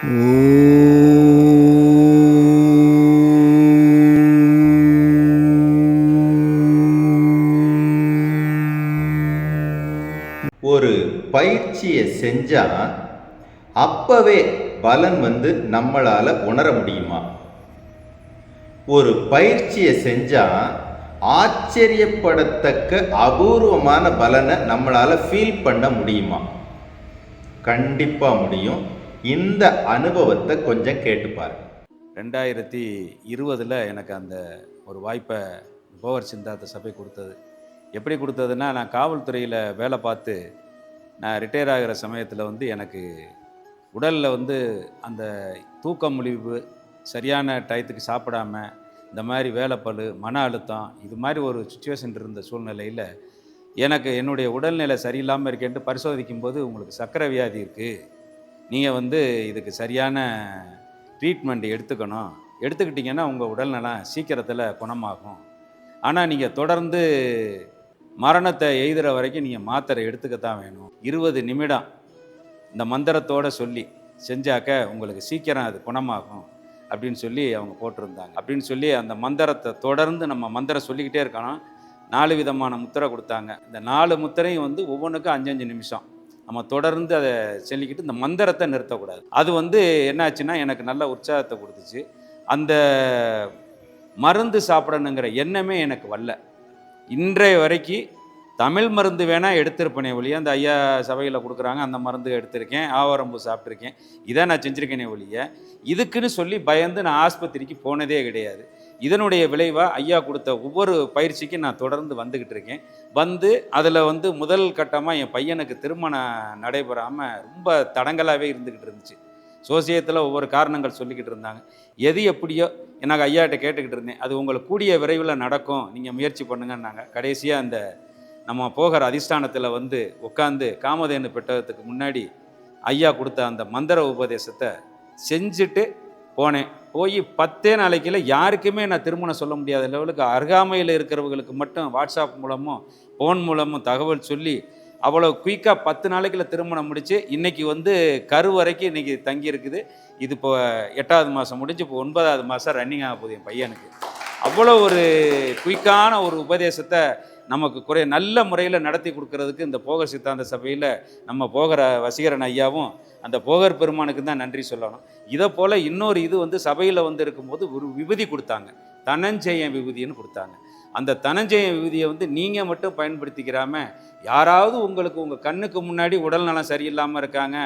ஒரு பயிற்சியை செஞ்சா அப்பவே பலன் வந்து நம்மளால உணர முடியுமா? ஒரு பயிற்சியை செஞ்சா ஆச்சரியப்படத்தக்க அபூர்வமான பலனை நம்மளால ஃபீல் பண்ண முடியுமா? கண்டிப்பா முடியும். இந்த அனுபவத்தை கொஞ்சம் கேட்டு பாருங்க ரெண்டாயிரத்தி இருபதில் எனக்கு அந்த ஒரு வாய்ப்பை போவர் சிந்தாத்த சபை கொடுத்தது. எப்படி கொடுத்ததுன்னா நான் காவல்துறையில் வேலை பார்த்து நான் ரிட்டையர் ஆகிற சமயத்தில் வந்து எனக்கு உடலில் வந்து அந்த தூக்க முழிவு சரியான டயத்துக்கு சாப்பிடாம இந்த மாதிரி வேலைப்பளு மன அழுத்தம் இது மாதிரி ஒரு சுச்சுவேஷன் இருந்த சூழ்நிலையில் எனக்கு என்னுடைய உடல்நிலை சரியில்லாமல் இருக்கேன்ட்டு பரிசோதிக்கும் போது உங்களுக்கு சக்கரை வியாதி இருக்குது நீங்கள் வந்து இதுக்கு சரியான ட்ரீட்மெண்ட் எடுத்துக்கணும். எடுத்துக்கிட்டிங்கன்னா உங்கள் உடல்நலம் சீக்கிரத்தில் குணமாகும். ஆனால் நீங்கள் தொடர்ந்து மரணத்தை எய்துற வரைக்கும் நீங்கள் மாத்திரை எடுத்துக்கத்தான் வேணும். இருபது நிமிடம் இந்த மந்திரத்தோட சொல்லி செஞ்சாக்க உங்களுக்கு சீக்கிரம் அது குணமாகும் அப்படின்னு சொல்லி அவங்க போட்டிருந்தாங்க. அப்படின்னு சொல்லி அந்த மந்திரத்தை தொடர்ந்து நம்ம மந்திரம் சொல்லிக்கிட்டே இருக்கணும். நாலு விதமான முத்திரை கொடுத்தாங்க. இந்த நாலு முத்திரையும் வந்து ஒவ்வொன்றுக்கும் அஞ்சஞ்சு நிமிஷம். நம்ம தொடர்ந்து அதை சொல்லிக்கிட்டு இந்த மந்திரத்தை நிறுத்தக்கூடாது. அது வந்து என்னாச்சுன்னா எனக்கு நல்ல உற்சாகத்தை கொடுத்துச்சு. அந்த மருந்து சாப்பிடணுங்கிற எண்ணமே எனக்கு வரல. இன்றைய வரைக்கும் தமிழ் மருந்து வேணால் எடுத்திருப்பேனே ஒழிய அந்த ஐயா சபையில் கொடுக்குறாங்க அந்த மருந்து எடுத்திருக்கேன் ஆவாரம்பூ சாப்பிட்ருக்கேன் இதை நான் செஞ்சுருக்கேனே ஒழிய இதுக்குன்னு சொல்லி பயந்து நான் ஆஸ்பத்திரிக்கு போனதே கிடையாது. இதனுடைய விளைவாக ஐயா கொடுத்த ஒவ்வொரு பயிற்சிக்கும் நான் தொடர்ந்து வந்துக்கிட்டு இருக்கேன். வந்து அதில் வந்து முதல் கட்டமாக என் பையனுக்கு திருமணம் நடைபெறாமல் ரொம்ப தடங்கலாகவே இருந்துக்கிட்டு இருந்துச்சு. சோசியத்தில் ஒவ்வொரு காரணங்கள் சொல்லிக்கிட்டு இருந்தாங்க. எது எப்படியோ எனக்கு ஐயாட்ட கேட்டுக்கிட்டு இருந்தேன். அது உங்களுக்கு கூடிய விரைவில் நடக்கும். நீங்கள் முயற்சி பண்ணுங்கன்னாங்க. கடைசியாக அந்த நம்ம போகிற அதிஷ்டானத்தில் வந்து உட்காந்து காமதேனு பெட்டகத்துக்கு முன்னாடி ஐயா கொடுத்த அந்த மந்திர உபதேசத்தை செஞ்சுட்டு போனேன். போய் பத்தே நாளைக்கில் யாருக்குமே நான் திருமணம் சொல்ல முடியாத லெவலுக்கு அருகாமையில் இருக்கிறவங்களுக்கு மட்டும் வாட்ஸ்அப் மூலமும் ஃபோன் மூலமும் தகவல் சொல்லி அவ்வளோ குயிக்காக பத்து நாளைக்குள்ள திருமணம் முடித்து இன்றைக்கி வந்து கரு வரைக்கும் இன்றைக்கி தங்கி இருக்குது இது இப்போ எட்டாவது மாதம் முடிஞ்சு இப்போ ஒன்பதாவது மாதம் ரன்னிங் ஆக போகுது என் பையனுக்கு. அவ்வளோ ஒரு குயிக்கான ஒரு உபதேசத்தை நமக்கு குறை நல்ல முறையில் நடத்தி கொடுக்கறதுக்கு இந்த போகர் சித்தாந்த சபையில் நம்ம போகிற வசீகரன் ஐயாவும் அந்த போகர் பெருமானுக்கு தான் நன்றி சொல்லணும். இதை போல் இன்னொரு இது வந்து சபையில் வந்து இருக்கும்போது ஒரு விபூதி கொடுத்தாங்க. தனஞ்செயன் விபூதின்னு கொடுத்தாங்க. அந்த தனஞ்செயன் விபூதியை வந்து நீங்கள் மட்டும் பயன்படுத்திக்கிறாம யாராவது உங்களுக்கு உங்கள் கண்ணுக்கு முன்னாடி உடல் நலம் சரியில்லாமல் இருக்காங்க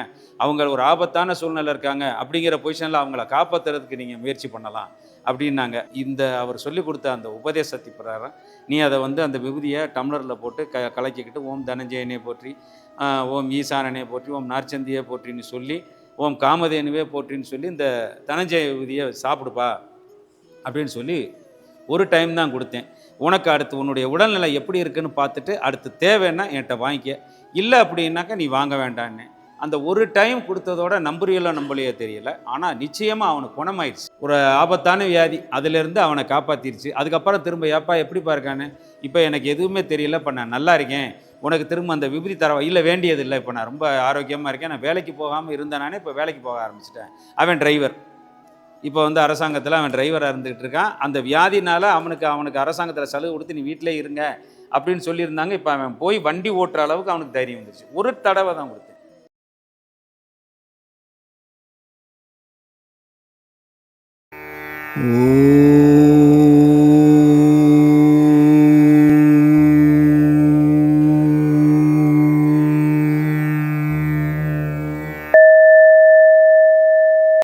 அவங்க ஒரு ஆபத்தான சூழ்நிலை இருக்காங்க அப்படிங்கிற பொசிஷனில் அவங்கள காப்பாற்றுறதுக்கு நீங்கள் முயற்சி பண்ணலாம். அப்படின்னாங்க. இந்த அவர் சொல்லி கொடுத்த அந்த உபதேசத்தை பிரகாரம் நீ அதை வந்து அந்த விபூதியை டம்ளரில் போட்டு க கலக்கிக்கிட்டு ஓம் தனஞ்சயனே போற்றி ஓம் ஈசானனே போற்றி ஓம் நார்ச்சந்தியே போற்றின்னு சொல்லி ஓம் காமதேனுவே போற்றின்னு சொல்லி இந்த தனஞ்சய விபூதியை சாப்பிடுப்பா அப்படின்னு சொல்லி ஒரு டைம் தான் கொடுத்தேன். உனக்கு அடுத்து உன்னுடைய உடல்நிலை எப்படி இருக்குன்னு பார்த்துட்டு அடுத்து தேவைன்னா என்கிட்ட வாங்கிக்க. இல்லை அப்படின்னாக்கா நீ வாங்க வேண்டான்னு. அந்த ஒரு டைம் கொடுத்ததோட நம்புறியலோ நம்பலையோ தெரியல. ஆனால் நிச்சயமாக அவனுக்கு குணமாயிடுச்சு. ஒரு ஆபத்தான வியாதி அதிலிருந்து அவனை காப்பாற்றிருச்சு அதுக்கப்புறம் திரும்ப ஏப்பா எப்படிப்பா இருக்கான்னு இப்போ எனக்கு எதுவுமே தெரியல. இப்போ நான் நல்லா இருக்கேன். உனக்கு திரும்ப அந்த விபதி தர இல்லை வேண்டியது இல்லை இப்போ நான் ரொம்ப ஆரோக்கியமாக இருக்கேன். நான் வேலைக்கு போகாமல் இருந்தேனானே இப்போ வேலைக்கு போக ஆரம்பிச்சிட்டேன். அவன் டிரைவர் இப்போ வந்து அரசாங்கத்தில் அவன் டிரைவராக இருந்துகிட்டு இருக்கான். அந்த வியாதினால அவனுக்கு அவனுக்கு அரசாங்கத்தில் செலவு கொடுத்து நீ வீட்டிலே இருங்க. அப்படின்னு சொல்லியிருந்தாங்க. இப்போ அவன் போய் வண்டி ஓட்டுற அளவுக்கு அவனுக்கு தைரியம் வந்துருச்சு. ஒரு தடவை தான் கொடுத்தேன். ஓம்